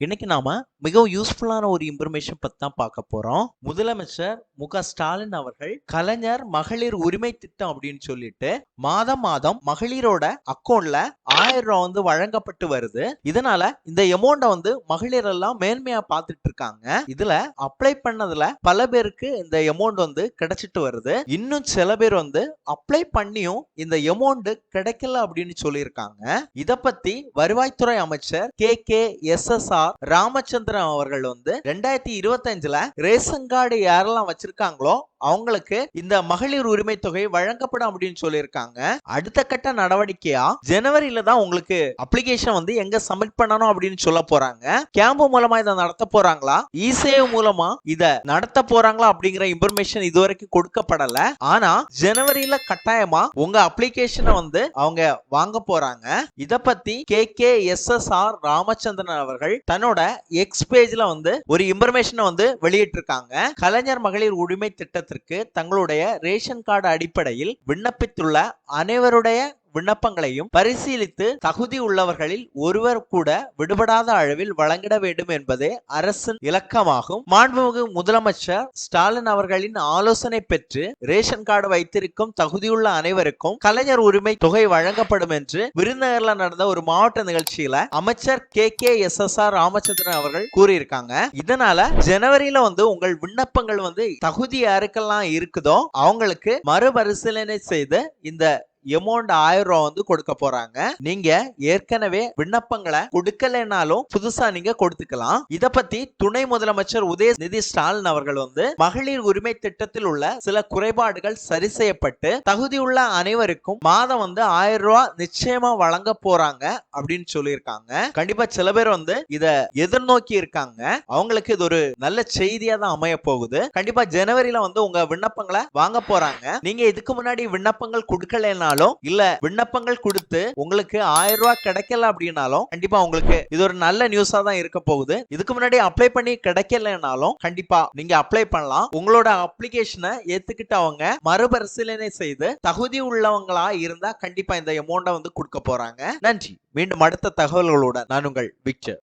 இன்னைக்கு நாம மிகவும் யூஸ்ஃபுல்லான ஒரு இன்ஃபர்மேஷன் பத்தி தான் பார்க்க போறோம். முதலமைச்சர் மு ஸ்டாலின் அவர்கள் கலைஞர் மகளிர் உரிமை திட்டம் அப்படின்னு சொல்லிட்டு மாதம் மாதம் மகளிரோட அக்கௌண்ட்ல ஆயிரம் ரூபாய் வந்து வழங்கப்பட்டு வருது. இதனால இந்த அமௌண்ட்டை வந்து மகளிர் எல்லாம் மேன்மையா பார்த்துட்டு இருக்காங்க. இதுல அப்ளை பண்ணதுல பல பேருக்கு இந்த அமௌண்ட் வந்து கிடைச்சிட்டு வருது. இன்னும் சில பேர் வந்து அப்ளை பண்ணியும் இந்த அமௌண்ட் கிடைக்கல அப்படின்னு சொல்லியிருக்காங்க. இத பத்தி வருவாய்த்துறை அமைச்சர் K K S S R Ramachandran அவர்கள் வந்து ரெண்டாயிரத்தி இருபத்தி அஞ்சுல ரேஷன் கார்டு யாரெல்லாம் வச்சிருக்காங்களோ அவங்களுக்கு இந்த மகளிர் உரிமை தொகை வழங்கப்படும் அப்படின்னு சொல்லியிருக்காங்க. அடுத்த கட்ட நடவடிக்கையா ஜனவரியில தான் உங்களுக்கு அப்ளிகேஷன் வந்து எங்க சப்மிட் பண்ணணும் அப்படின்னு சொல்ல போறாங்க. கேம்பு மூலமா இதை நடத்த போறாங்களா? இசேவ் மூலமா இத நடத்த போறாங்களா அப்படிங்கிற இன்ஃபர்மேஷன் இதுவரைக்கும் கொடுக்கப்படல. ஆனா ஜனவரியில கட்டாயமா உங்க அப்ளிகேஷனை வந்து அவங்க வாங்க போறாங்க. இத பத்தி K K S S R Ramachandran அவர்கள் தன்னோட எக்ஸ் பேஜ்ல வந்து ஒரு இன்ஃபர்மேஷனை வந்து வெளியிட்டிருக்காங்க. கலைஞர் மகளிர் உரிமை திட்டத்திற்கு தங்களுடைய ரேஷன் கார்டு அடிப்படையில் விண்ணப்பித்துள்ள அனைவருடைய விண்ணப்பங்களையும் பரிசீலித்து தகுதி உள்ளவர்களில் ஒருவர் கூட விடுபடாத அளவில் வழங்கிட வேண்டும் என்பதே அரசின் இலக்கமாகும். மாண்புமிகு முதலமைச்சர் ஸ்டாலின் அவர்களின் ஆலோசனை பெற்று ரேஷன் கார்டு வைத்திருக்கும் தகுதியுள்ள அனைவருக்கும் கலைஞர் உரிமை தொகை வழங்கப்படும் என்று விருதுநகர்ல நடந்த ஒரு மாவட்ட நிகழ்ச்சியில அமைச்சர் K K S S R Ramachandran அவர்கள் கூறியிருக்காங்க. இதனால ஜனவரியில வந்து உங்கள் விண்ணப்பங்கள் வந்து தகுதி யாருக்கெல்லாம் இருக்குதோ அவங்களுக்கு மறுபரிசீலனை செய்து இந்த எமௌண்ட் ஆயிரம் ரூபா வந்து கொடுக்க போறாங்க. நீங்க ஏற்கனவே விண்ணப்பங்களை கொடுக்கலைனாலும் புதுசா நீங்க கொடுத்துக்கலாம். இத பத்தி துணை முதலமைச்சர் உதயநிதி ஸ்டாலின் அவர்கள் வந்து மகளிர் உரிமை திட்டத்தில் உள்ள சில குறைபாடுகள் சரி செய்யப்பட்டு தகுதியுள்ள அனைவருக்கும் மாதம் வந்து ஆயிரம் ரூபாய் நிச்சயமா வழங்க போறாங்க அப்படின்னு சொல்லியிருக்காங்க. கண்டிப்பா சில பேர் வந்து இத எதிர்நோக்கி இருக்காங்க. அவங்களுக்கு இது ஒரு நல்ல செய்தியா தான் அமைய போகுது. கண்டிப்பா ஜனவரியில வந்து உங்க விண்ணப்பங்களை வாங்க போறாங்க. நீங்க இதுக்கு முன்னாடி விண்ணப்பங்கள் கொடுக்கலைனாலும் இல்ல விண்ணப்பங்கள் கொடுத்து உங்களுக்கு ஆயிரம் ரூபாய் கிடைக்கல அப்படின்னாலும் கண்டிப்பா உங்களுக்கு இது ஒரு நல்ல நியூஸா தான் இருக்க போகுது. இதுக்கு முன்னாடி அப்ளை பண்ணி கிடைக்கலனாலும் கண்டிப்பா நீங்க அப்ளை பண்ணலாம். உங்களோட அப்ளிகேஷனை ஏத்துக்கிட்டு அவங்க மறுபரிசீலனை செய்து தகுதி உள்ளவங்களா இருந்தா கண்டிப்பா இந்த அமௌண்ட்டை வந்து கொடுக்க போறாங்க. நன்றி. மீண்டும் அடுத்த தகவல்களோட நான் உங்கள் விக்டர்.